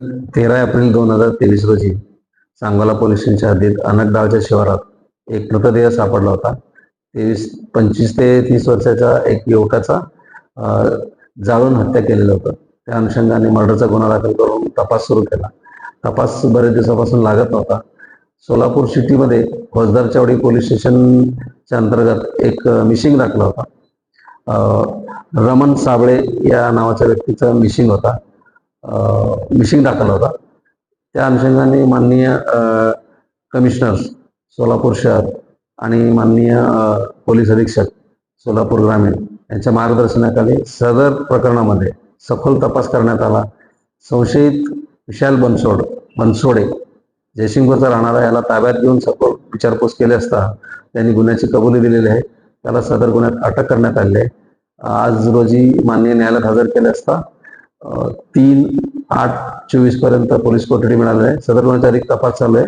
तेरा एप्रिल दोन हजार तेवीस रोजी सांगोला पोलीस स्टेशनच्या हद्दीत अनकडाळच्या शिवारात एक मृतदेह सापडला होता. तेवीस पंचवीस ते तीस वर्षाच्या एक युवकाचा जाळून हत्या केलेलं होतं. त्या अनुषंगाने मर्डरचा गुन्हा दाखल करून तपास सुरू केला. तपास बरेच दिवसापासून लागत नव्हता. सोलापूर सिटीमध्ये फौजदार चावडी पोलीस स्टेशनच्या अंतर्गत एक मिशिंग दाखला होता. रमन रमण साबळे या नावाच्या व्यक्तीचा मिशिंग होता. मिशिंग दाखल होता. त्या अनुषंगाने माननीय कमिशनर्स सोलापूर शहर आणि माननीय पोलीस अधीक्षक सोलापूर ग्रामीण यांच्या मार्गदर्शनाखाली सदर प्रकरणामध्ये सखोल तपास करण्यात आला. संशयित विशाल बनसोड बनसोडे जयसिंगपूरचा राहणारा याला ताब्यात घेऊन सखोल विचारपूस केली असता त्यांनी गुन्ह्याची कबुली दिलेली आहे. त्याला सदर गुन्ह्यात अटक करण्यात आली आहे. आज रोजी माननीय न्यायालयात हजर केले असता तीन आठ चोवीसपर्यंत पोलीस कोठडी मिळाली आहे. सदर गुन्ह्याचा अधिक तपास चालू आहे.